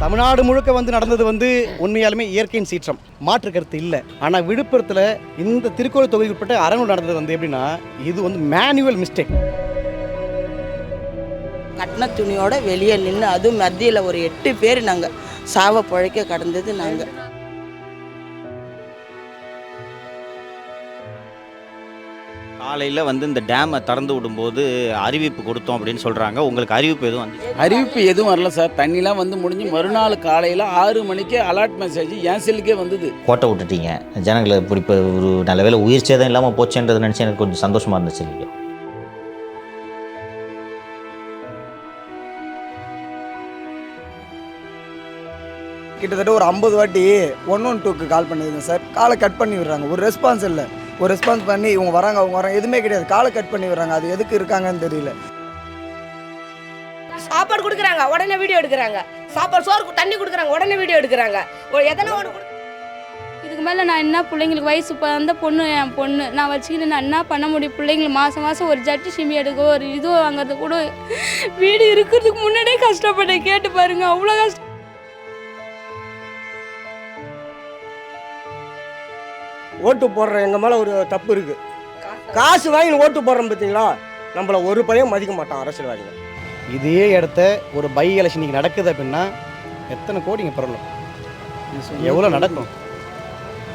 தமிழ்நாடு முழுக்க வந்து நடந்தது வந்து உண்மையாலுமே இயற்கையின் சீற்றம். மாற்று கருத்து இல்லை. ஆனால் விழுப்புரத்தில் இந்த திருக்கோயில் தொகுதிக்கு உட்பட்ட அரங்கு நடந்தது வந்து எப்படின்னா இது வந்து மேனுவல் மிஸ்டேக் கட்டின துணியோட வெளியே நின்று அதுவும் மத்தியில் ஒரு எட்டு பேர் நாங்கள் சாவ பழைக்க கடந்தது நாங்கள் காலையில் வந்து இந்த டேமை திறந்து விடும்போது அறிவிப்பு கொடுத்தோம் அப்படின்னு சொல்கிறாங்க உங்களுக்கு அறிவிப்பு எதுவும் வந்து அறிவிப்பு எதுவும் வரல சார். தண்ணிலாம் வந்து முடிஞ்சு மறுநாள் காலையில் ஆறு மணிக்கு அலர்ட் மெசேஜ் என் செல்லுக்கே வந்தது. கோட்டை விட்டுட்டீங்க. ஜனங்களை இப்படி இப்போ ஒரு நல்ல வேலை உயிர் சேதம் இல்லாமல் போச்சுன்றது நினச்சி எனக்கு கொஞ்சம் சந்தோஷமாக இருந்துச்சு இல்லையா? கிட்டத்தட்ட ஒரு ஐம்பது வாட்டி ஒன் ஒன் டூக்கு கால் பண்ணியிருந்தேன் சார். காலை கட் பண்ணி விடுறாங்க. ஒரு ரெஸ்பான்ஸ் இல்லை. ஒரு ரெஸ்பான்ஸ் பண்ணி இவங்க வராங்க அவங்க வராங்க. எதுவுமே கிடையாது. காலை கட் பண்ணி விடுறாங்க. அது எதுக்கு இருக்காங்கன்னு தெரியல. சாப்பாடு கொடுக்குறாங்க. உடனே வீடியோ எடுக்கிறாங்க. சாப்பாடு சோறு தண்ணி கொடுக்குறாங்க. உடனே வீடியோ எடுக்கிறாங்க. எதனா ஒன்று கொடு- இதுக்கு மேலே நான் என்ன பிள்ளைங்களுக்கு வயசு இப்போ அந்த பொண்ணு என் பொண்ணு. நான் வச்சுக்கிட்டு நான் என்ன பண்ண முடியும்? பிள்ளைங்களுக்கு மாதம் மாதம் ஒரு ஜட்டி சிமி எடுக்க ஒரு இது வாங்குறது கூட வீடு இருக்கிறதுக்கு முன்னாடியே கஷ்டப்பட்டேன். கேட்டு பாருங்க. அவ்வளோ கஷ்டம் ஓட்டு போடுற எங்கள் மேலே ஒரு தப்பு இருக்குது காசு. வாங்கி ஓட்டு போடுறோம் பார்த்தீங்களா நம்மளை ஒரு பையன் மதிக்க மாட்டான் அரசியல்வாதிகள். இதே இடத்த ஒரு பை எலெக்ஷன் இன்னைக்கு நடக்குது அப்படின்னா எத்தனை கோடிங்க பரவலாம் எவ்வளோ நடக்கும்?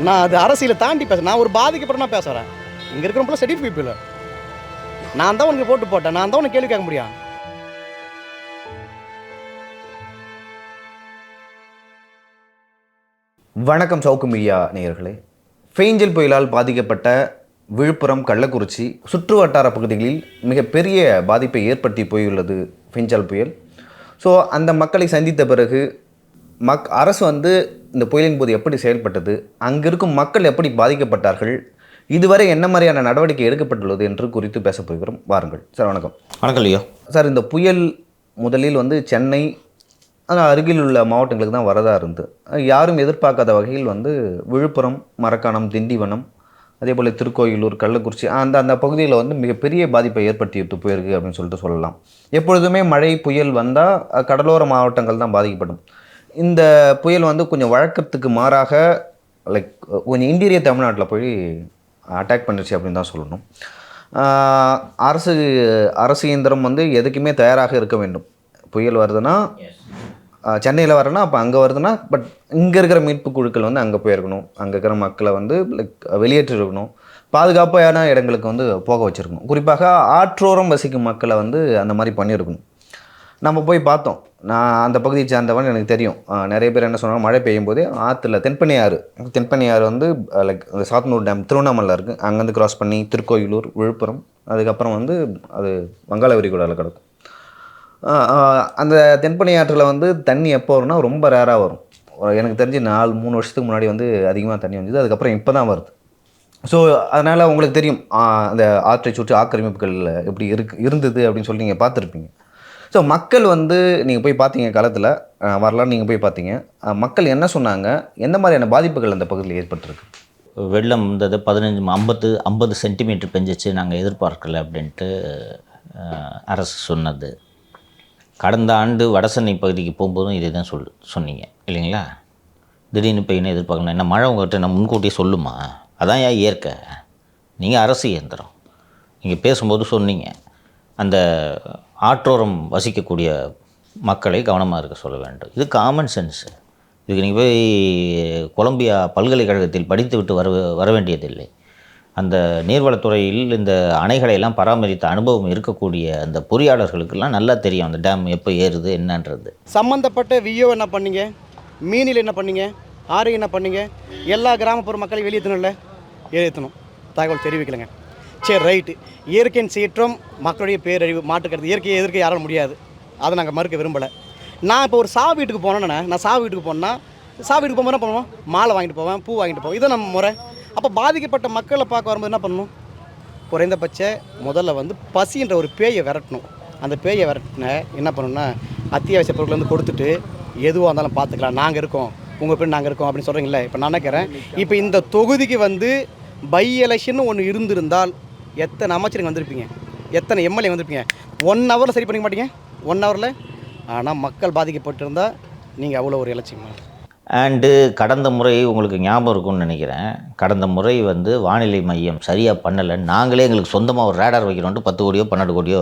நான் அது அரசியலை தாண்டி பேசுறேன் நான் ஒரு பாதிக்கப்பட்டனா பேசுகிறேன் இங்கே இருக்கிறப்பல செட்டில் பீப்புள் நான் தான் உனக்கு போட்டு போட்டேன் நான் தான் உனக்கு கேள்வி கேட்க முடியும். வணக்கம் சவுக்கு மீடியா நேயர்களே. ஃபேஞ்சல் புயலால் பாதிக்கப்பட்ட விழுப்புரம் கள்ளக்குறிச்சி சுற்று வட்டார பகுதிகளில் மிகப்பெரிய பாதிப்பை ஏற்படுத்தி போயுள்ளது ஃபேஞ்சல் புயல். ஸோ அந்த மக்களை சந்தித்த பிறகு மக் அரசு வந்து இந்த புயலின் போது எப்படி செயல்பட்டது அங்கே இருக்கும் மக்கள் எப்படி பாதிக்கப்பட்டார்கள் இதுவரை என்ன மாதிரியான நடவடிக்கை எடுக்கப்பட்டுள்ளது என்று குறித்து பேசப் போகிறோம். வாருங்கள். சார் வணக்கம். வணக்கம் இல்லையோ சார் இந்த புயல் முதலில் வந்து சென்னை அது அருகில் உள்ள மாவட்டங்களுக்கு தான் வரதா இருந்து. யாரும் எதிர்பார்க்காத வகையில் வந்து விழுப்புரம் மரக்காணம் திண்டிவனம் அதே போல் திருக்கோயிலூர் கள்ளக்குறிச்சி அந்த அந்த பகுதியில் வந்து மிகப்பெரிய பாதிப்பை ஏற்படுத்திட்டு போயிருக்கு அப்படின்னு சொல்லிட்டு சொல்லலாம். எப்பொழுதுமே மழை புயல் வந்தால் கடலோர மாவட்டங்கள் தான் பாதிக்கப்படும். இந்த புயல் வந்து கொஞ்சம் வழக்கத்துக்கு மாறாக லைக் கொஞ்சம் இன்டீரியர் தமிழ்நாட்டில் போய் அட்டாக் பண்ணிருச்சு அப்படின்னு தான் சொல்லணும். அரசு அரசு இயந்திரம் வந்து எதுக்குமே தயாராக இருக்க வேண்டும். புயல் வருதுன்னா சென்னையில் வரேன்னா அப்போ அங்கே வருதுன்னா பட் இங்கே இருக்கிற மீட்பு குழுக்கள் வந்து அங்கே போயிருக்கணும். அங்கே இருக்கிற மக்களை வந்து லைக் வெளியேற்றிருக்கணும். பாதுகாப்பான இடங்களுக்கு வந்து போக வச்சுருக்கணும். குறிப்பாக ஆற்றோரம் வசிக்கும் மக்களை வந்து அந்த மாதிரி பண்ணியிருக்கணும். நம்ம போய் பார்த்தோம். நான் அந்த பகுதியை சேர்ந்தவன் எனக்கு தெரியும். நிறைய பேர் என்ன சொன்னாங்க மழை பெய்யும் போதே ஆற்றுல தென்பண்ணியாறு ஆறு. ஆறு வந்து லைக் அந்த சாத்தனூர் டேம் திருவண்ணாமலை இருக்குது அங்கேருந்து கிராஸ் பண்ணி திருக்கோயிலூர் விழுப்புரம் அதுக்கப்புறம் வந்து அது வங்காள விரிகுடாவில் கிடக்கும். அந்த தென்பனை ஆற்றில் வந்து தண்ணி எப்போ வரும்னா ரொம்ப ரேராக வரும். எனக்கு தெரிஞ்சு நாலு மூணு வருஷத்துக்கு முன்னாடி வந்து அதிகமாக தண்ணி வந்துது. அதுக்கப்புறம் இப்போ தான் வருது. ஸோ அதனால் உங்களுக்கு தெரியும் அந்த ஆற்றை சுற்றி ஆக்கிரமிப்புகள் எப்படி இருக்கு இருந்தது அப்படின்னு சொல்லி நீங்கள் பார்த்துருப்பீங்க. ஸோ மக்கள் வந்து நீங்கள் போய் பார்த்தீங்க காலத்தில் வரலாறு நீங்கள் போய் பார்த்தீங்க. மக்கள் என்ன சொன்னாங்க? எந்த மாதிரியான பாதிப்புகள் அந்த பகுதியில் ஏற்பட்டிருக்கு? வெள்ளம் வந்தது பதினஞ்சு ஐம்பத்து ஐம்பது சென்டிமீட்டர் பெஞ்சிச்சு. நாங்கள் எதிர்பார்க்கல அப்படின்ட்டு அரசு சொன்னது. கடந்த ஆண்டு வடசென்னை பகுதிக்கு போகும்போதும் இதே தான் சொல் சொன்னீங்க. இல்லைங்களா? திடீர்னு பெய்யணும் எதிர்பார்க்கணும்? என்ன மழை உங்கள்கிட்ட நான் முன்கூட்டியே சொல்லுமா? அதான் ஏன் இயற்கை? நீங்கள் அரசு இயந்திரம். நீங்கள் பேசும்போது சொன்னீங்க. அந்த ஆற்றோரம் வசிக்கக்கூடிய மக்களை கவனமாக இருக்க சொல்ல வேண்டும். இது காமன் சென்ஸு இதுக்கு நீங்கள் போய் கொலம்பியா பல்கலைக்கழகத்தில் படித்து விட்டு வர வர வேண்டியதில்லை. அந்த நீர்வளத்துறையில் இந்த அணைகளை எல்லாம் பராமரித்த அனுபவம் இருக்கக்கூடிய அந்த பொறியாளர்களுக்கெல்லாம் நல்லா தெரியும். அந்த டேம் எப்போ ஏறுது என்னன்றது. சம்மந்தப்பட்ட விஓ என்ன பண்ணீங்க? மீனில் என்ன பண்ணீங்க? ஆறு என்ன பண்ணீங்க? எல்லா கிராமப்புற மக்களையும் வெளியேற்றணும்ல வெளியேற்றணும் தகவல் தெரிவிக்கலைங்க. சரி ரைட்டு. இயற்கையின் சீற்றம் மக்களுடைய பேரழிவு மாட்டுக்கிறது இயற்கையை எதிர்க்க யாராலும் முடியாது. அதை நாங்கள் மறுக்க விரும்பலை. நான் இப்போ ஒரு சா வீட்டுக்கு போனேன்னா நான் சா வீட்டுக்கு போனேன்னா சா வீட்டுக்கு போகும்போது என்ன பண்ணுவோம்? மாலை வாங்கிட்டு போவேன் பூ வாங்கிட்டு போவேன். இதை நம்ம முறை. அப்போ பாதிக்கப்பட்ட மக்களை பார்க்க வரும்போது என்ன பண்ணணும்? குறைந்தபட்ச முதல்ல வந்து பசின்ற ஒரு பேயை விரட்டணும். அந்த பேயை விரட்டின என்ன பண்ணணும்னா அத்தியாவசிய பொருட்கள் வந்து கொடுத்துட்டு எதுவாக இருந்தாலும் பார்த்துக்கலாம். நாங்கள் இருக்கோம். உங்கள் பேர் நாங்கள் இருக்கோம் அப்படின்னு சொல்கிறீங்களே இப்போ நான் நினைக்கிறேன் இப்போ இந்த தொகுதிக்கு வந்து பை எலெக்ஷன் ஒன்று இருந்திருந்தால் எத்தனை அமைச்சருங்க வந்திருப்பீங்க? எத்தனை எம்எல்ஏ வந்திருப்பீங்க? ஒன் ஹவரில் சரி பண்ணிக்க மாட்டீங்க? ஒன் ஹவரில் ஆனால் மக்கள் பாதிக்கப்பட்டிருந்தால் நீங்கள் அவ்வளோ ஒரு இலட்சியமாக அண்டு கடந்த முறை உங்களுக்கு ஞாபகம் இருக்கும்னு நினைக்கிறேன். கடந்த முறை வந்து வானிலை மையம் சரியாக பண்ணலை. நாங்களே எங்களுக்கு சொந்தமாக ஒரு ரேடார் வைக்கிறோன்ட்டு பத்து கோடியோ பன்னெண்டு கோடியோ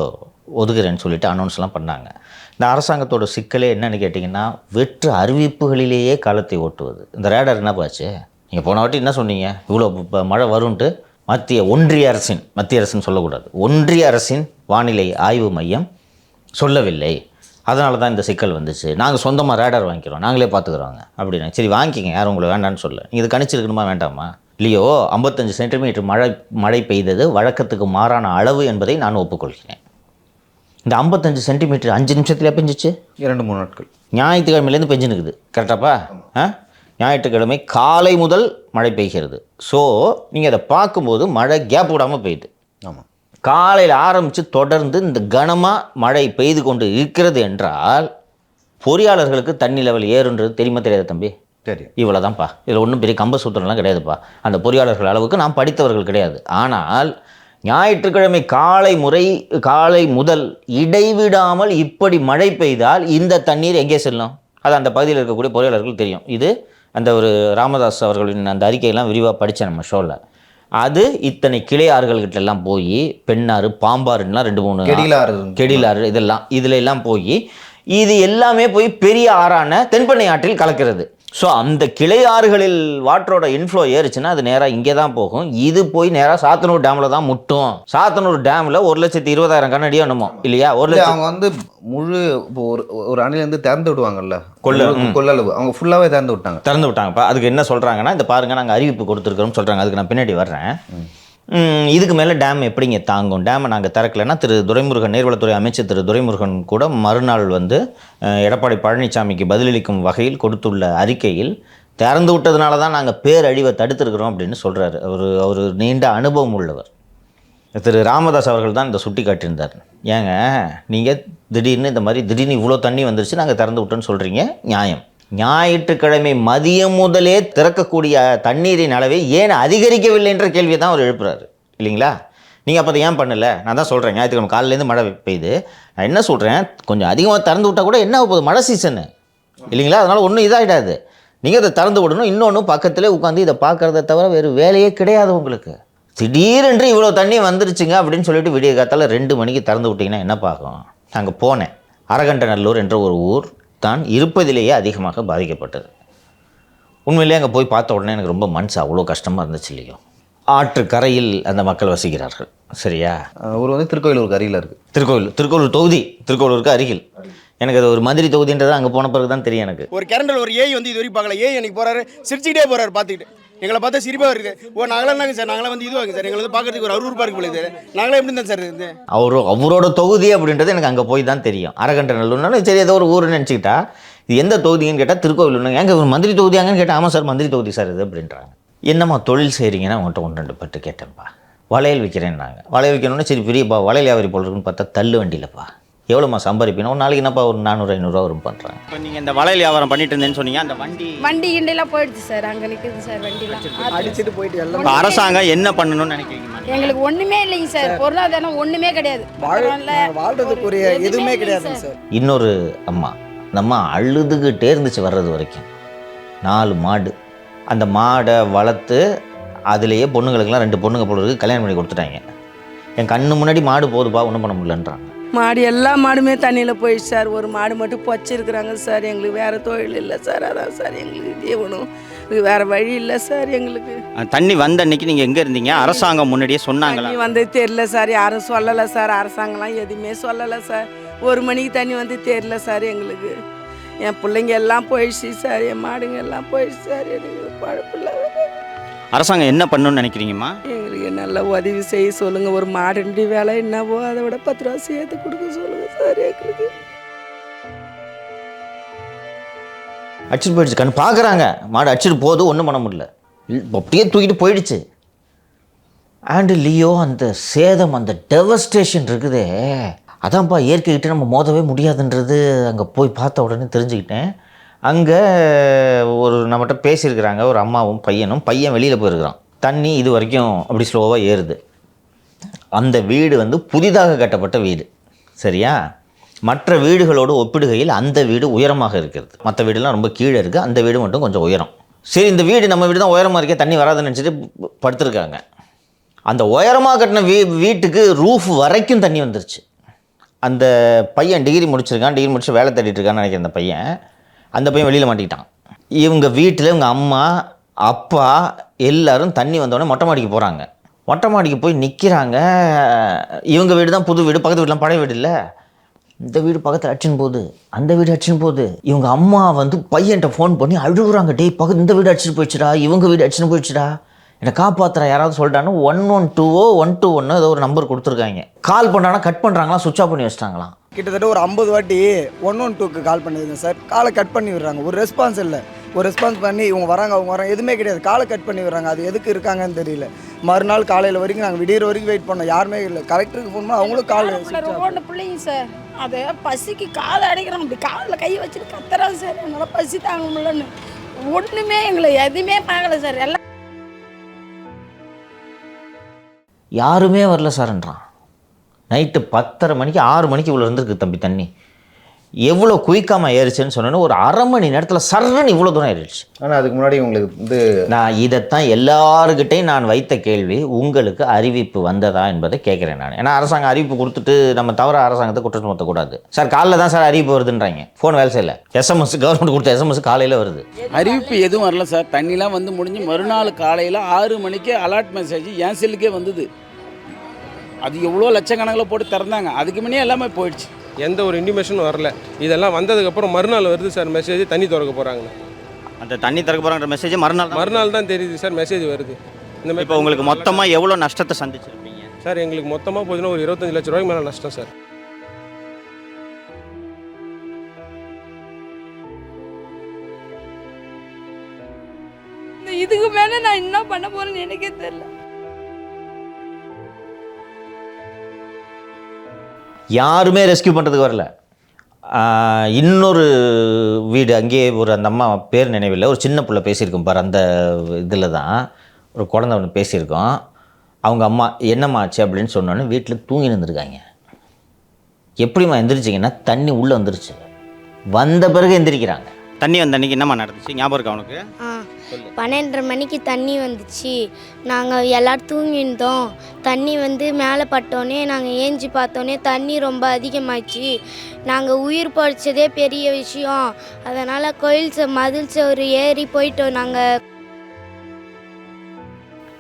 ஒதுக்குறேன்னு சொல்லிட்டு அனௌன்ஸ்லாம் பண்ணாங்க. இந்த அரசாங்கத்தோட சிக்கலே என்னென்னு கேட்டிங்கன்னா வெற்று அறிவிப்புகளிலேயே காலத்தை ஓட்டுவது. இந்த ரேடார் என்ன பாச்சு? நீங்கள் போன வாட்டி என்ன சொன்னீங்க? இவ்வளோ இப்போ மழை வரும்ன்ட்டு மத்திய ஒன்றிய அரசின் மத்திய அரசுன்னு சொல்லக்கூடாது. ஒன்றிய அரசின் வானிலை ஆய்வு மையம் சொல்லவில்லை. அதனால தான் இந்த சிக்கல் வந்துச்சு. நாங்கள் சொந்தமாக ரேடார் வாங்கிக்கிறோம். நாங்களே பார்த்துக்குறோங்க அப்படின்னா சரி வாங்கிக்கங்க. யாரும் உங்களை வேண்டான்னு சொல்ல நீங்கள் இது கணிச்சிருக்கணுமா வேண்டாமா? இல்லையோ ஐம்பத்தஞ்சு சென்டிமீட்டர் மழை மழை பெய்தது வழக்கத்துக்கு மாறான அளவு என்பதை நான் ஒப்புக்கொள்கிறேன். இந்த ஐம்பத்தஞ்சு சென்டிமீட்டர் அஞ்சு நிமிஷத்துல பெஞ்சிச்சு? இரண்டு மூணு நாட்கள். ஞாயிற்றுக்கிழமையிலேருந்து பெஞ்சுனுக்குது. கரெக்டாப்பா ஆ? ஞாயிற்றுக்கிழமை காலை முதல் மழை பெய்கிறது. ஸோ நீங்கள் அதை பார்க்கும்போது மழை கேப் விடாமல் பெய்யுது ஆமாம் காலையில் ஆரம்பித்து தொடர்ந்து இந்த கனமாக மழை பெய்து கொண்டு இருக்கிறது என்றால் பொறியாளர்களுக்கு தண்ணி லெவல் ஏறுன்றது தெரியுமா தெரியாது தம்பி? தெரியும். இவ்வளோ தான்ப்பா இதில் ஒன்றும் பெரிய கம்ப சூத்திரம்லாம் கிடையாதுப்பா. அந்த பொறியாளர்கள் அளவுக்கு நாம் படித்தவர்கள் கிடையாது. ஆனால் ஞாயிற்றுக்கிழமை காலை முறை காலை முதல் இடைவிடாமல் இப்படி மழை பெய்தால் இந்த தண்ணீர் எங்கே செல்லும்? அது அந்த பகுதியில் இருக்கக்கூடிய பொறியாளர்கள் தெரியும். இது அந்த ஒரு ராமதாஸ் அவர்களின் அந்த அறிக்கையெல்லாம் விரிவாக படித்தேன் நம்ம ஷோவில் அது இத்தனை கிளை ஆறுகள்கிட்ட எல்லாம் போய் பெண்ணாறு பாம்பாறுலாம் ரெண்டு மூணு கெடிலாறு கெடிலாறு இதெல்லாம் இதில் எல்லாம் போய் இது எல்லாமே போய் பெரிய ஆறான தென்பெண்ணை ஆற்றில் கலக்கிறது. ஸோ அந்த கிளை ஆறுகளில் வாட்டரோட இன்ஃப்ளோ ஏறுச்சுன்னா அது நேராக இங்கே தான் போகும். இது போய் நேராக சாத்தனூர் டேமில் தான் முட்டும். சாத்தனூர் டேமில் ஒரு லட்சத்தி இருபதாயிரம் கண்ணடியோ என்னமோ இல்லையா? ஒரு லட்சம் அவங்க வந்து முழு இப்போ ஒரு ஒரு அணிலேருந்து திறந்து விடுவாங்கல்ல? கொள்ள-. கொள்ளளவு. அவங்க ஃபுல்லாகவே திறந்து விட்டாங்க. திறந்து விட்டாங்கப்பா அதுக்கு என்ன சொல்கிறாங்கன்னா இந்த பாருங்கள் நாங்கள் அறிவிப்பு கொடுத்துருக்கோம்னு சொல்கிறாங்க அதுக்கு நான் பின்னாடி வர்றேன். இதுக்கு மேலே டேம் எப்படிங்க தாங்கும்? டேமை நாங்கள் திறக்கலைன்னா திரு துரைமுருகன் நீர்வளத்துறை அமைச்சர் திரு துரைமுருகன் கூட மறுநாள் வந்து எடப்பாடி பழனிசாமிக்கு பதிலளிக்கும் வகையில் கொடுத்துள்ள அறிக்கையில் திறந்து விட்டதுனால தான் நாங்கள் பேரழிவை தடுத்திருக்கிறோம் அப்படின்னு சொல்கிறாரு அவர் அவர் நீண்ட அனுபவம் உள்ளவர். திரு ராமதாஸ் அவர்கள் தான் இந்த சுட்டி காட்டியிருந்தார். ஏங்க நீங்கள் திடீர்னு இந்த மாதிரி திடீர்னு இவ்வளோ தண்ணி வந்துருச்சு நாங்கள் திறந்து விட்டோன்னு சொல்கிறீங்க நியாயம். ஞாயிற்றுக்கிழமை மதியம் முதலே திறக்கக்கூடிய தண்ணீரின் அளவை ஏன் அதிகரிக்கவில்லை என்ற கேள்வியை தான் அவர் எழுப்புறாரு. இல்லைங்களா? நீங்கள் அப்போ அதை ஏன் பண்ணல? நான் தான் சொல்கிறேன் ஞாயிற்றுக்கிழமை காலையிலேருந்து மழை பெய்யுது. நான் என்ன சொல்கிறேன் கொஞ்சம் அதிகமாக திறந்து விட்டால் கூட என்ன போகுது மழை சீசனு இல்லைங்களா? அதனால் ஒன்றும் இதாகிடாது நீங்கள் அதை திறந்து விடணும். இன்னொன்று பக்கத்திலே உட்காந்து இதை பார்க்குறத தவிர வேறு வேலையே கிடையாது உங்களுக்கு. திடீரென்று இவ்வளோ தண்ணி வந்துருச்சுங்க அப்படின்னு சொல்லிட்டு விடிய காத்தால் ரெண்டு மணிக்கு திறந்து விட்டிங்கன்னா என்ன பார்க்கும் அங்கே போனேன். அரகண்டநல்லூர் என்ற ஒரு ஊர். தான் இருப்பதிலேயே அதிகமாக பாதிக்கப்பட்டது. உண்மையிலேயே அங்கே போய் பார்த்த உடனே எனக்கு ரொம்ப மனசு அவ்வளோ கஷ்டமாக இருந்துச்சு இல்லையோ. ஆற்று கரையில் அந்த மக்கள் வசிக்கிறார்கள். சரியா? அஹ் ஒரு வந்து திருக்கோயிலூருக்கு அருகில் இருக்குது திருக்கோவில் திருக்கோவில் தொகுதி திருக்கோவிலூருக்கு அருகில். எனக்கு அது ஒரு மந்திரி தொகுதின்றது அங்கே போன பிறகு தான் தெரியும் எனக்கு. ஒரு கேரண்டில் ஒரு ஏய் வந்து இது வரைக்கும் பார்க்கல. ஏய் எனக்கு போறாரு சிரிச்சுக்கிட்டே போறாரு பார்த்துக்கிட்டு. எங்களை பார்த்தா சிரிப்பாக வருது. ஓ நாங்களாம் தாங்க சார்? நாங்களாம் வந்து இதுவாங்க சார். எங்களை வந்து பார்க்கறதுக்கு ஒரு அறுபது பார்க்க போல சார். நாங்களாம் எப்படி தான் சார் இருந்து அவரு அவரோட தொகுதி அப்படின்றது எனக்கு அங்கே போய் தான் தெரியும். அரகண்ட நல்லூர்னாலும் சரி ஏதோ ஒரு ஊருன்னு நினச்சிக்கிட்டா இது எந்த தொகுதின்னு கேட்டால் திருக்கோவில் எங்க ஒரு மந்திரி தொகுதியாங்கன்னு கேட்டால் ஆமாம் சார் மந்திரி தொகுதி சார் இது அப்படின்றாங்க. என்னம்மா தொழில் செய்கிறீங்கன்னா அவங்கள்ட்ட ஒன்று ரெண்டு பட்டு கேட்டேன்ப்பா. வளையல் விற்கிறேன்னாங்க வளையல் விற்கணும்னா சரி பெரியப்பா வளையல் வியாபாரி போல் இருக்குன்னு பார்த்தா தள்ளு வண்டியிலப்பா. எவ்வளோம்மா சம்பாதிப்பீங்க? ஒரு நாளைக்கு என்னப்பா ஒரு நானூறு ஐநூறுரூவா வரும் பண்ணுறாங்க இப்போ நீங்கள் இந்த வளையல் வியாபாரம் பண்ணிட்டு இருந்தேன்னு சொன்னீங்க அந்த வண்டி வண்டி கிண்டிலாம் போயிடுச்சு சார் அங்கே நிற்குது சார் வண்டிலாம். அடிச்சுட்டு போயிட்டு எல்லாம். இப்போ அரசாங்கம் என்ன பண்ணணும்னு நினைக்கிறீங்க எங்களுக்கு ஒன்றுமே இல்லைங்க சார் பொருளாதாரம் ஒன்றுமே கிடையாது. வாழ்றதுக்குரிய எதுவுமே கிடையாதுங்க சார். இன்னொரு அம்மா இந்த அம்மா அழுதுகிட்டே இருந்துச்சு வர்றது வரைக்கும். நாலு மாடு. அந்த மாடை வளர்த்து அதுலேயே பொண்ணுங்களுக்கெல்லாம் ரெண்டு பொண்ணுங்க இருக்கு கல்யாணம் பண்ணி கொடுத்துட்டாங்க. என் கண்ணு முன்னாடி மாடு போகுதுப்பா ஒன்றும் பண்ண முடியலன்றாங்க. மாடு எல்லா மாடுமே தண்ணியில் போயிடுச்சு சார். ஒரு மாடு மட்டும் பொச்சிருக்கிறாங்க சார். எங்களுக்கு வேறு தொழில் இல்லை சார். அதான் சார் எங்களுக்கு தீவனம் வேறு வழி இல்லை சார் எங்களுக்கு. தண்ணி வந்த அன்னைக்கு நீங்கள் எங்கே இருந்தீங்க? அரசாங்கம் முன்னாடியே சொன்னாங்களா? வந்து தெரில சார். யாரும் சொல்லலை சார். அரசாங்கம்லாம் எதுவுமே சொல்லலை சார். ஒரு மணிக்கு தண்ணி வந்து தெரில சார் எங்களுக்கு. என் பிள்ளைங்க எல்லாம் போயிடுச்சு சார். என் மாடுங்க எல்லாம் போயிடுச்சு சார். எனக்கு பழப்பில்லை அரசாங்கம் என்ன பண்ணணும்னு நினைக்கிறீங்கம்மா? எங்களுக்கு நல்ல உதவி செய்ய சொல்லுங்கள் ஒரு மாடுண்டி வேலை என்னவோ அதை விட பத்து ரூபா சேர்த்து கொடுக்க சொல்லுங்கள் சார் எங்களுக்கு. அடிச்சுட்டு போயிடுச்சு. கண் பார்க்குறாங்க மாடு அடிச்சுட்டு போகுது ஒன்றும் பண்ண முடியல. அப்படியே தூக்கிட்டு போயிடுச்சு. அண்டு லியோ அந்த சேதம் அந்த டெவஸ்டேஷன் இருக்குதே. அதான்ப்பா இயற்கைக்கிட்ட நம்ம மோதவே முடியாதுன்றது அங்கே போய் பார்த்த உடனே தெரிஞ்சுக்கிட்டேன். அங்கே ஒரு நம்மகிட்ட பேசியிருக்கிறாங்க ஒரு அம்மாவும் பையனும் பையன் வெளியில் போயிருக்கிறான். தண்ணி இது வரைக்கும் அப்படி ஸ்லோவாக ஏறுது. அந்த வீடு வந்து புதிதாக கட்டப்பட்ட வீடு. சரியா? மற்ற வீடுகளோடு ஒப்பிடுகையில் அந்த வீடு உயரமாக இருக்கிறது. மற்ற வீடுலாம் ரொம்ப கீழே இருக்குது அந்த வீடு மட்டும் கொஞ்சம் உயரம். சரி இந்த வீடு நம்ம வீடு தான் உயரமாக இருக்கே தண்ணி வராதுன்னு நினச்சிட்டு படுத்துருக்காங்க. அந்த உயரமாக கட்டின வீ வீட்டுக்கு ரூஃப் வரைக்கும் தண்ணி வந்துருச்சு. அந்த பையன் டிகிரி முடிச்சிருக்கான் டிகிரி முடிச்சு வேலை தேடிட்டு இருக்கான்னு நினைக்கிறேன் அந்த பையன் அந்த பையன் வெளியில் மாட்டிக்கிட்டான். இவங்க வீட்டில் இவங்க அம்மா அப்பா எல்லாரும் தண்ணி வந்தோடனே மொட்டை மாடிக்கு போகிறாங்க மொட்டை மாடிக்கு போய் நிற்கிறாங்க இவங்க வீடு தான் புது வீடு பக்கத்து வீடுலாம் பழைய வீடு இல்லை. இந்த வீடு பக்கத்தில் அடிச்சுன்னு போகுது. அந்த வீடு அடிச்சுன்னு போகுது. இவங்க அம்மா வந்து பையன்கிட்ட ஃபோன் பண்ணி அழுகுறாங்க. டேய் பக்கத்து இந்த வீடு அடிச்சுட்டு போயிடுச்சுடா இவங்க வீடு அடிச்சுன்னு போயிடுச்சுடா. என்னை காப்பாத்துறா யாராவது சொல்லிட்டான்னு ஒன் ஒன் டூவோ ஒன் டூ ஒன்று ஏதோ ஒரு நம்பர் கொடுத்துருக்காங்க. கால் பண்ணுறாங்கன்னா கட் பண்ணுறாங்களா சுவிச் ஆஃப் பண்ணி வச்சிட்டாங்களாம். கிட்டத்தட்ட ஒரு ஐம்பது வாட்டி ஒன் ஒன் டூக்கு கால் பண்ணியிருந்தேன் சார். காலை கட் பண்ணி விடுறாங்க. ஒரு ரெஸ்பான்ஸ் இல்லை. ஒரு ரெஸ்பான்ஸ் பண்ணி இவங்க வராங்க அவங்க வராங்க எதுவுமே கிடையாது. காலை கட் பண்ணி விடுறாங்க. அது எதுக்கு இருக்காங்கன்னு தெரியல. மறுநாள் காலையில் வரைக்கும் நாங்கள் விடியற வரைக்கும் வெயிட் பண்ணோம். யாருமே இல்லை. கலெக்டருக்கு ஃபோன் பண்ணால் அவங்களும் கால் பிள்ளைங்க சார். அது பசிக்கு காலை அடைக்கிறோம். அப்படி காலில் கை வச்சுட்டு கத்துறாங்க சார். என்னால் பசி தாங்க முடியலன்னு. ஒன்றுமே எங்களை எதுவுமே பார்க்கல சார். எல்லாம் யாருமே வரல சார்ன்றான். நைட்டு பத்தரை மணிக்கு ஆறு மணிக்கு இவ்வளோ இருந்திருக்கு தம்பி தண்ணி. எவ்வளோ குயிக்காமல் ஏறிச்சுன்னு சொன்னோன்னே ஒரு அரை மணி நேரத்தில் சர்றன்னு இவ்வளோ தூரம் ஏறிடுச்சு. ஆனால் அதுக்கு முன்னாடி உங்களுக்கு வந்து நான் இதைத்தான் எல்லாருக்கிட்டையும் நான் வைத்த கேள்வி உங்களுக்கு அறிவிப்பு வந்ததா என்பதை கேட்குறேன் நான். ஏன்னா அரசாங்கம் அறிவிப்பு கொடுத்துட்டு நம்ம தவிர அரசாங்கத்தை குற்றம் சுமத்தக்கூடாது. சார் காலைல தான் சார் அறிவிப்பு வருதுன்றாங்க. ஃபோன் வேலை செய்யல. எஸ்எம்எஸ் கவர்மெண்ட் கொடுத்த எஸ்எம்எஸ் காலையில் வருது. அறிவிப்பு எதுவும் வரல சார். தண்ணிலாம் வந்து முடிஞ்சு மறுநாள் காலையில் ஆறு மணிக்கு அலர்ட் மெசேஜ் என் செல்லுக்கே வந்தது? அது எவ்வளோ லட்சக்கணக்கில் போட்டு திறந்தாங்க. அதுக்கு முன்னே எல்லாமே போயிடுச்சு. எந்த ஒரு இன்டிமேஷனும் வரல. இதெல்லாம் வந்ததுக்கப்புறம் மறுநாள் வருது சார் மெசேஜ் தண்ணி திறக்க போகிறாங்க அந்த தண்ணி திறக்க போகிறாங்கிற மெசேஜ் மறுநாள் தான். மறுநாள் தான் தெரியுது சார் மெசேஜ் வருது. இந்த இப்போ உங்களுக்கு மொத்தமாக எவ்வளோ நஷ்டத்தை சந்திச்சிருப்பீங்க? சார் எங்களுக்கு மொத்தமாக போச்சுன்னா ஒரு இருபத்தஞ்சு லட்ச ரூபாய்க்கு மேலே நஷ்டம் சார். இந்த இதுக்கு மேலே நான் என்ன பண்ண போறேன்னு எனக்கே தெரியல. யாருமே ரெஸ்கியூ பண்ணுறதுக்கு வரல. இன்னொரு வீடு அங்கேயே ஒரு அந்த அம்மா பேர் நினைவில்லை ஒரு சின்ன பிள்ளை பேசியிருக்கோம் பார் அந்த இதில் தான். ஒரு குழந்தை ஒன்று பேசியிருக்கோம். அவங்க அம்மா என்னம்மா ஆச்சு? அப்படின்னு சொன்னோன்னே வீட்டில் தூங்கி இருந்திருக்காங்க. எப்படிம்மா எந்திரிச்சிங்கன்னா தண்ணி உள்ளே வந்துருச்சு. வந்த பிறகு எந்திரிக்கிறாங்க. தண்ணி வந்த அன்னைக்கு என்னம்மா நடந்துச்சு? ஞாபகம் இருக்கா உனக்கு? ஆ பன்னெண்டரை மணிக்கு தண்ணி வந்துச்சு. நாங்கள் எல்லாரும் தூங்கியிருந்தோம். தண்ணி வந்து மேலே பட்டோன்னே நாங்கள் ஏஞ்சி பார்த்தோன்னே தண்ணி ரொம்ப அதிகமாச்சு. நாங்கள் உயிர் பறிச்சதே பெரிய விஷயம். அதனால் கோயில் ச மதில் சோறு ஏறி போயிட்டோம் நாங்கள்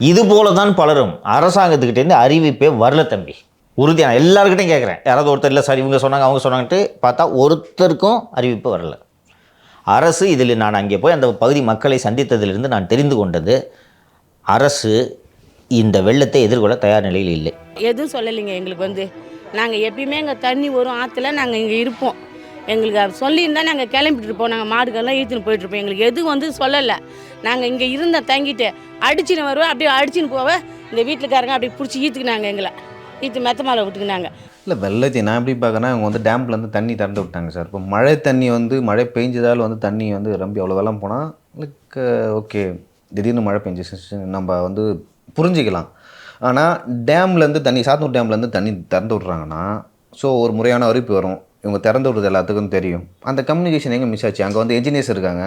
இது போல தான் பலரும் அரசாங்கத்துக்கிட்டேருந்து அறிவிப்பே வரல தம்பி. உறுதியான எல்லாருக்கிட்டையும் கேட்குறேன் யாராவது ஒருத்தர் இல்லை சார் இவங்க சொன்னாங்க அவங்க சொன்னாங்கன்ட்டு பார்த்தா ஒருத்தருக்கும் அறிவிப்பு வரல. அரசு இதில் நான் அங்கே போய் அந்த பகுதி மக்களை சந்தித்ததிலிருந்து நான் தெரிந்து கொண்டது அரசு இந்த வெள்ளத்தை எதிர்கொள்ள தயார் நிலையில் இல்லை. எதுவும் சொல்லலைங்க எங்களுக்கு வந்து. நாங்கள் எப்பயுமே எங்கள் தண்ணி வரும் ஆற்றுல நாங்கள் இங்கே இருப்போம். எங்களுக்கு சொல்லியிருந்தால் நாங்கள் கிளம்பிட்டு இருப்போம். நாங்கள் மாடுகள்லாம் இழுத்துன்னு போயிட்டுருப்போம் எங்களுக்கு எதுவும் வந்து சொல்லலை. நாங்கள் இங்கே இருந்த தங்கிட்டு அடிச்சுன்னு வருவோம் அப்படியே அடிச்சுன்னு போவ இந்த வீட்டுக்காரங்க அப்படியே பிடிச்சி ஈத்துக்கினாங்க எங்களை. ஈத்து மெத்த மேலே விட்டுக்கினாங்க. இல்லை வெள்ளத்தை நான் எப்படி பார்க்கறேன்னா இவங்க வந்து டேம்லேருந்து தண்ணி திறந்து விட்டாங்க சார். இப்போ மழை தண்ணி வந்து மழை பெஞ்சதால் வந்து தண்ணி வந்து ரொம்ப அவ்வளோ வெள்ளம் போனால் லைக் ஓகே திடீர்னு மழை பெஞ்சிச்சு நம்ம வந்து புரிஞ்சிக்கலாம். ஆனால் டேம்லேருந்து தண்ணி சாத்தூர் டேம்லேருந்து தண்ணி திறந்து விட்றாங்கன்னா ஸோ ஒரு முறையான அறிவிப்பு வரும். இவங்க திறந்து விடுறது எல்லாத்துக்கும் தெரியும். அந்த கம்யூனிகேஷன் எங்கே மிஸ் ஆச்சு? அங்கே வந்து என்ஜினியர்ஸ் இருக்காங்க.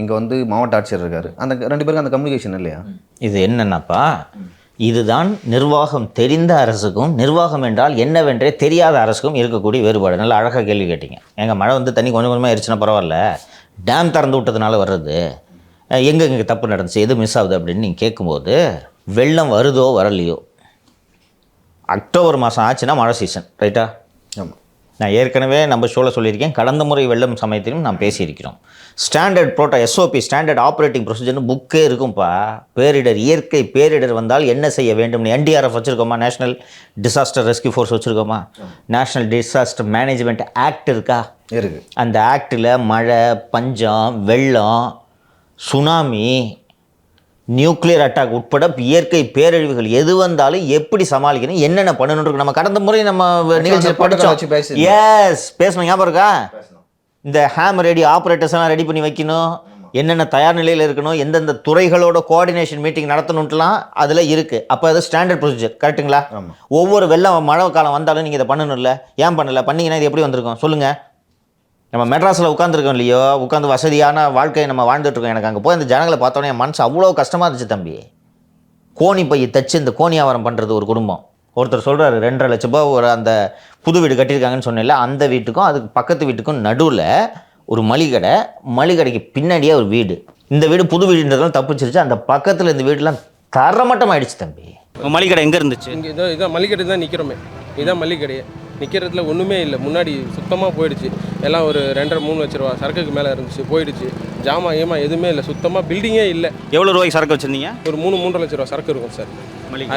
இங்கே வந்து மாவட்ட ஆட்சியர் இருக்காரு. அந்த ரெண்டு பேருக்கும் அந்த கம்யூனிகேஷன் இல்லையா? இது என்னன்னாப்பா? இதுதான் நிர்வாகம் தெரிந்த அரசுக்கும் நிர்வாகம் என்றால் என்னவென்றே தெரியாத அரசுக்கும் இருக்கக்கூடிய வேறுபாடு. நல்லா அழகாக கேள்வி கேட்டீங்க. எங்கள் மழை வந்து தண்ணி கொஞ்சம் கொஞ்சமாக இருச்சுன்னா பரவாயில்ல. டேம் திறந்து விட்டதுனால வர்றது. எங்கே தப்பு நடந்துச்சு எது மிஸ் ஆகுது அப்படின்னு நீங்கள் கேட்கும்போது வெள்ளம் வருதோ வரலையோ? அக்டோபர் மாதம் ஆச்சுன்னா மழை சீசன் ரைட்டா ஆமாம் நான் ஏற்கனவே நம்ம ஷோவில் சொல்லியிருக்கேன். கடந்த முறை வெள்ளம் சமயத்திலும் நான் பேசியிருக்கிறோம். Standard proto SOP standard operating ப்ரொசீஜர்னு புக்கே இருக்கும்ப்பா பேரிடர் இயற்கை பேரிடர் வந்தால் என்ன செய்ய வேண்டும் என்டிஆர்எஃப் வச்சுருக்கோமா? நேஷனல் டிசாஸ்டர் ரெஸ்க்யூ ஃபோர்ஸ் வச்சுருக்கோமா? நேஷனல் டிசாஸ்டர் மேனேஜ்மெண்ட் ஆக்ட் இருக்கா? இருக்கு. அந்த ஆக்டில் மழை பஞ்சம் வெள்ளம் சுனாமி நியூக்ளியர் அட்டாக் உட்பட இயற்கை பேரழிவுகள் எது வந்தாலும் எப்படி சமாளிக்கணும் என்னென்ன பண்ணணும்னு நம்ம கடந்த முறை நம்ம நிகழ்ச்சியில் படித்தோம். எஸ் பேசணும் ஞாபகம் இருக்கா? இந்த ஹேம் ரெடி ஆப்ரேட்டர்ஸ் எல்லாம் ரெடி பண்ணி வைக்கணும். என்னென்ன தயார் நிலையில் இருக்கணும் எந்தெந்த துறைகளோட கோஆர்டினேஷன் மீட்டிங் நடத்தணுன்ட்டுலாம் அதில் இருக்குது அப்போ அது ஸ்டாண்டர்ட் ப்ரொசீஜர் கரெக்ட்டுங்களா ஆமாம் ஒவ்வொரு வெள்ளம் மழை காலம் வந்தாலும் நீங்கள் இதை பண்ணணும்ல? ஏன் பண்ணல? பண்ணீங்கன்னா இது எப்படி வந்திருக்கும்? சொல்லுங்கள் நம்ம மெட்ராஸில் உட்காந்துருக்கோம் இல்லையோ உட்காந்து வசதியான வாழ்க்கையை நம்ம வாழ்ந்துட்டு இருக்கோம் எனக்கு அங்கே போய் இந்த ஜனங்களை பார்த்தோன்னே என் மனசு அவ்வளோ கஷ்டமாக இருந்துச்சு தம்பி. கோணி பையை தச்சு இந்த கோணி வியாபாரம் பண்ணுறது ஒரு குடும்பம். ஒருத்தர் சொல்கிறாரு ரெண்டரை லட்ச ரூபாய் ஒரு அந்த புது வீடு கட்டியிருக்காங்கன்னு சொன்னேன்ல அந்த வீட்டுக்கும் அதுக்கு பக்கத்து வீட்டுக்கும் நடுவில் ஒரு மளிகடை மளிகடைக்கு பின்னாடியே ஒரு வீடு. இந்த வீடு புது வீடுன்றதுலாம் தப்பிச்சிருச்சு. அந்த பக்கத்தில் இந்த வீடுலாம் தரமட்டம் ஆயிடுச்சு தம்பி. மளிகடை எங்கே இருந்துச்சு? இங்கே இதோ இதான் மல்லிகடை தான் நிற்கிறோமே இதான் மல்லிகடையே நிற்கிறதுல ஒன்றுமே இல்லை. முன்னாடி சுத்தமாக போயிடுச்சு. எல்லாம் ஒரு ரெண்டரை மூணு லட்ச ரூபா சரக்குக்கு மேலே இருந்துச்சு போயிடுச்சு. ஜாமா ஏமா எதுவுமே இல்லை. சுத்தமாக பில்டிங்கே இல்லை. எவ்வளோ ரூபாய்க்கு சரக்கு வச்சுருந்தீங்க? ஒரு மூணு மூன்றரை லட்ச ரூபா சரக்கு இருக்கும் சார்.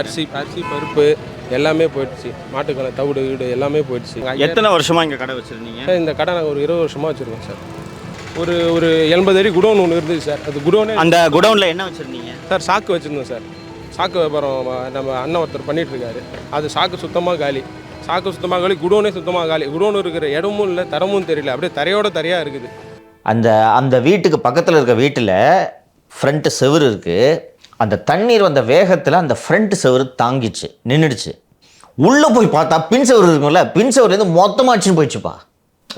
அரிசி அரிசி பருப்பு எல்லாமே போயிடுச்சு. மாட்டுக்கான தவிடு வீடு எல்லாமே போயிடுச்சு. எத்தனை வருஷமாக இங்கே கடை வச்சுருந்தீங்க? சார் இந்த கடை நாங்கள் ஒரு இருபது வருஷமாக வச்சுருக்கோம் சார். ஒரு ஒரு எண்பது அடி குடோன் ஒன்று இருந்துச்சு சார். அது குடோனே அந்த குடவுனில் என்ன வச்சுருந்தீங்க? சார் சாக்கு வச்சுருந்தோம் சார். சாக்கு வியாபாரம் நம்ம அண்ணன் ஒருத்தர் பண்ணிட்டு இருக்காரு. அது சாக்கு சுத்தமாக காலி. சாக்கு சுத்தமாக காலி குடோனே சுத்தமாக காலி. குடோன் இருக்கிற இடமும் இல்லை தரமும் தெரியல. அப்படியே தரையோட தரையாக இருக்குது. அந்த அந்த வீட்டுக்கு பக்கத்தில் இருக்க வீட்டில் ஃப்ரண்ட்டு செவுரு இருக்குது அந்த தண்ணீர் வந்த வேகத்தில் அந்த ஃப்ரண்ட் செவுரு தாங்கிச்சு நின்றுடுச்சு உள்ளே போய் பார்த்தா பின் செவுரு இருக்கும்ல பின் செவுருலேருந்து மொத்தமாக அடிச்சுன்னு போயிடுச்சுப்பா.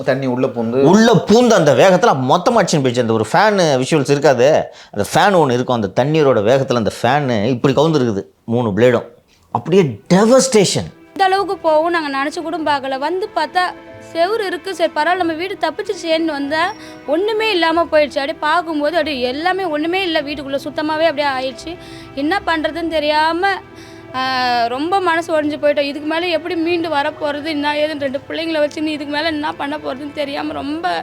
தண்ணி உள்ளே பூந்து. உள்ளே பூந்து அந்த வேகத்தில் மொத்தமாக அடிச்சுன்னு போயிடுச்சு. அந்த ஒரு ஃபேனு விஷுவல்ஸ் இருக்காது. அந்த ஃபேன் ஒன்று இருக்கும் அந்த தண்ணீரோட வேகத்தில் அந்த ஃபேனு இப்படி கவுந்துருக்குது மூணு பிளேடும் அப்படியே டெவஸ்டேஷன் இந்த அளவுக்கு போகும் நாங்கள் நினச்சி கூட பார்க்கல. வந்து பார்த்தா செவுரு இருக்குது சரி பரவாயில்ல நம்ம வீடு தப்பிச்சிச்சேன்னு வந்தால் ஒன்றுமே இல்லாமல் போயிடுச்சு. அப்படியே பார்க்கும்போது அப்படியே எல்லாமே ஒன்றுமே இல்லை வீட்டுக்குள்ளே சுத்தமாகவே அப்படியே ஆயிடுச்சு. என்ன பண்ணுறதுன்னு தெரியாமல் ரொம்ப மனசு உடஞ்சி போயிட்டோம். இதுக்கு மேலே எப்படி மீண்டு வரப்போகிறது என்ன ஏதுன்னு ரெண்டு பிள்ளைங்கள வச்சுன்னு இதுக்கு மேலே என்ன பண்ண போகிறதுன்னு தெரியாமல் ரொம்ப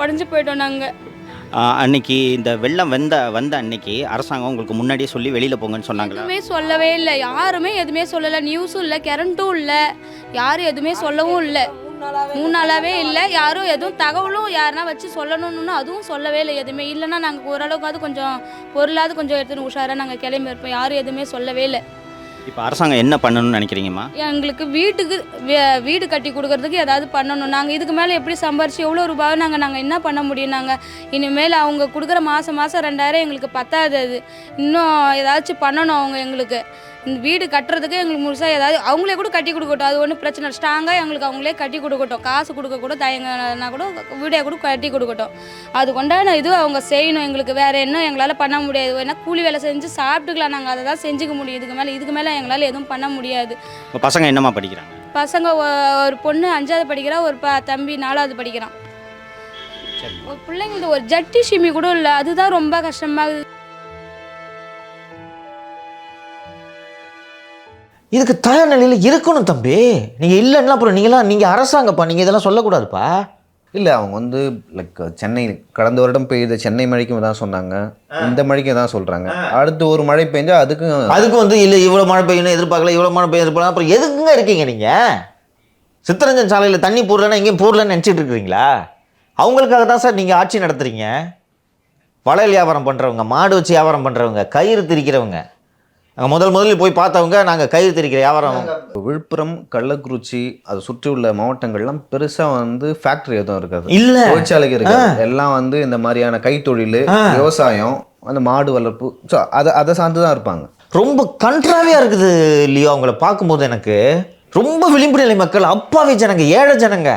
உடஞ்சி போயிட்டோம் நாங்கள் அன்னைக்கு இந்த வெள்ளம் வந்த வந்த அன்னைக்கு அரசாங்கம் உங்களுக்கு முன்னாடியே சொல்லி வெளியில் போங்கன்னு சொன்னாங்களா? எதுவுமே சொல்லவே இல்லை. யாருமே எதுவுமே சொல்லலை. நியூஸும் இல்லை கரண்ட்டும் இல்லை. யாரும் எதுவுமே சொல்லவும் இல்லை. மூணு நாளாவே இல்லை. யாரும் எதுவும் தகவலும் யாருனா வச்சு சொல்லணும்னு அதுவும் சொல்லவே இல்லை எதுவுமே. இல்லைன்னா நாங்கள் ஓரளவுக்காவது கொஞ்சம் பொருளாவது கொஞ்சம் எடுத்துன்னு உஷாராக நாங்கள் கிளம்பி இருப்போம். யாரும் எதுவுமே சொல்லவே இல்லை. இப்போ அரசாங்கம் என்ன பண்ணணும்னு நினைக்கிறீங்கம்மா? எங்களுக்கு வீட்டுக்கு வே- வீடு கட்டி கொடுக்கறதுக்கு ஏதாவது பண்ணணும். நாங்கள் இதுக்கு மேலே எப்படி சம்பாரிச்சு எவ்வளோ ரூபாய் நாங்கள் நாங்கள் என்ன பண்ண முடியும்? நாங்கள் இனிமேல் அவங்க கொடுக்குற மாதம் மாதம் ரெண்டாயிரம் எங்களுக்கு பத்தாது அது. இன்னும் ஏதாச்சும் பண்ணணும் அவங்க எங்களுக்கு. இந்த வீடு கட்டுறதுக்கு எங்களுக்கு முழுசாக ஏதாவது அவங்களே கூட கட்டி கொடுக்கட்டும். அது ஒன்றும் பிரச்சனை ஸ்ட்ராங்காக எங்களுக்கு அவங்களே கட்டி கொடுக்கட்டும். காசு கொடுக்க கூட தயங்கன்னா கூட வீடே கூட கட்டி கொடுக்கட்டும். அது கொண்டான இது அவங்க செய்யணும். எங்களுக்கு வேறு என்ன எங்களால் பண்ண முடியாது. வேணா கூலி வேலை செஞ்சு சாப்பிட்டுக்கலாம். நாங்கள் அதை தான் செஞ்சுக்க முடியும். இதுக்கு மேலே இதுக்கு மேலே எங்களால் எதுவும் பண்ண முடியாது. இப்போ பசங்க என்னம்மா படிக்கிறாங்க? பசங்க ஒரு பொண்ணு அஞ்சாவது படிக்கிறா ஒரு ப தம்பி நாலாவது படிக்கிறான். ஒரு பிள்ளைங்களுக்கு ஒரு ஜட்டி ஷிமி கூட இல்லை. அதுதான் ரொம்ப கஷ்டமாகுது இதுக்கு தயார் நிலையில் இருக்கணும் தம்பி. நீங்கள் இல்லைன்னா அப்புறம் நீங்களாம் நீங்கள் அரசாங்கப்பா நீங்கள் இதெல்லாம் சொல்லக்கூடாதுப்பா. இல்லை அவங்க வந்து லைக் சென்னை கடந்த வருடம் பெய்த சென்னை மழைக்கும் தான் சொன்னாங்க. இந்த மழைக்கும் தான் சொல்கிறாங்க அடுத்து ஒரு மழை பெஞ்சா அதுக்கும் அதுக்கு வந்து இல்லை இவ்வளோ மழை பெய்யணும் எதிர்பார்க்கல இவ்வளோ மழை பெய்ய எதிர்பார்க்கல. அப்புறம் எதுக்குங்க இருக்கீங்க நீங்கள் சித்தரஞ்சன் சாலையில் தண்ணி போடலன்னா எங்கேயும் போடலன்னு நினச்சிட்டு இருக்கிறீங்களா? அவங்களுக்காக தான் சார் நீங்கள் ஆட்சி நடத்துறீங்க. வளையல் வியாபாரம் பண்ணுறவங்க மாடு வச்சு வியாபாரம் பண்ணுறவங்க கயிறு திரிக்கிறவங்க. அங்கே முதல் முதலில் போய் பார்த்தவங்க நாங்கள் கயிறு திரிக்கிற வியாபாரம். விழுப்புரம் கள்ளக்குறிச்சி அதை சுற்றி உள்ள மாவட்டங்கள்லாம் பெருசாக வந்து ஃபேக்ட்ரி எதுவும் இருக்காது. இல்ல. தொழிற்சாலைகள் இருக்காது. எல்லாம் வந்து இந்த மாதிரியான கைத்தொழில். விவசாயம் அந்த மாடு வளர்ப்பு ஸோ அதை அதை சார்ந்து தான் இருப்பாங்க. ரொம்ப கன்ட்ராவியாக இருக்குது இல்லையோ அவங்கள பார்க்கும்போது எனக்கு ரொம்ப விளிம்பு நிலை மக்கள் அப்பாவி ஜனங்க ஏழை ஜனங்க.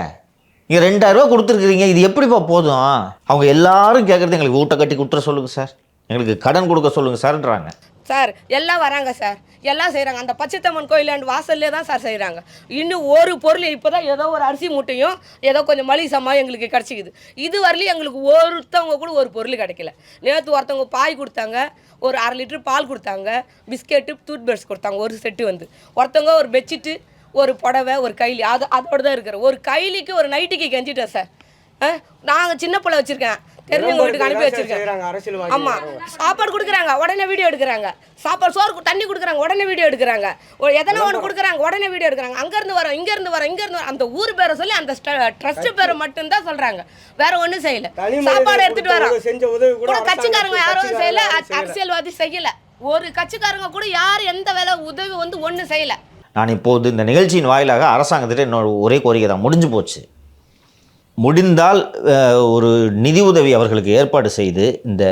நீங்கள் ரெண்டாயிரரூவா கொடுத்துருக்குறீங்க இது எப்படிப்பா போதும்? அவங்க எல்லாரும் கேட்குறது எங்களுக்கு ஊட்ட கட்டி கொடுத்துற சொல்லுங்கள் சார். எங்களுக்கு கடன் கொடுக்க சொல்லுங்கள் சார்ன்றாங்க. சார் எல்லாம் வராங்க சார். எல்லாம் செய்கிறாங்க அந்த பச்சைத்தம்மன் கோயிலாண்டு வாசல்லே தான் சார் செய்கிறாங்க இன்னும் ஒரு பொருள் இப்போ தான் ஏதோ ஒரு அரிசி மூட்டையும் ஏதோ கொஞ்சம் மளிகை சாமான் எங்களுக்கு கிடச்சிக்குது. இது வரலையும் எங்களுக்கு ஒருத்தவங்க கூட ஒரு பொருள் கிடைக்கல. நேற்று ஒருத்தவங்க பாய் கொடுத்தாங்க ஒரு அரை லிட்டர் பால் கொடுத்தாங்க பிஸ்கெட்டு டூத் பிரஷ் கொடுத்தாங்க ஒரு செட்டு வந்து. ஒருத்தவங்க ஒரு பெட்ஷீட்டு ஒரு புடவை ஒரு கைலி அது அதோட தான் இருக்கிற ஒரு கைலிக்கு ஒரு நைட்டிக்கு கெஞ்சிட்டேன் சார். நாங்கள் சின்ன பிள்ளை வச்சுருக்கேன். தெரிஞ்சவங்க வீட்டுக்கு அனுப்பி வச்சிருக்கேன். அரசியல் ஆமா. சாப்பாடு கொடுக்குறாங்க உடனே வீடியோ எடுக்கிறாங்க. சாப்பாடு சோறு தண்ணி கொடுக்குறாங்க உடனே வீடியோ எடுக்கிறாங்க. ஒரு எதனா ஒன்று கொடுக்குறாங்க உடனே வீடியோ எடுக்கிறாங்க. அங்கேருந்து வரோம் இங்கேருந்து வரோம் இங்கேருந்து வரோம். அந்த ஊர் பேரை சொல்லி அந்த ட்ரஸ்ட் பேரை மட்டும்தான் சொல்றாங்க. வேற ஒன்றும் செய்யல. சாப்பாடு எடுத்துட்டு வரோம். செஞ்ச உதவி கூட கூட கட்சிக்காரங்க யாரும் செய்யல அரசியல்வாதி செய்யல. ஒரு கட்சிக்காரங்க கூட யாரும் எந்த வேலை உதவி வந்து ஒன்றும் செய்யல. நான் இப்போது இந்த நிகழ்ச்சியின் வாயிலாக அரசாங்கத்திட்ட என்னோட ஒரே கோரிக்கை தான். முடிஞ்சு போச்சு. முடிந்தால் ஒரு நிதி உதவி அவர்களுக்கு ஏற்பாடு செய்து இந்த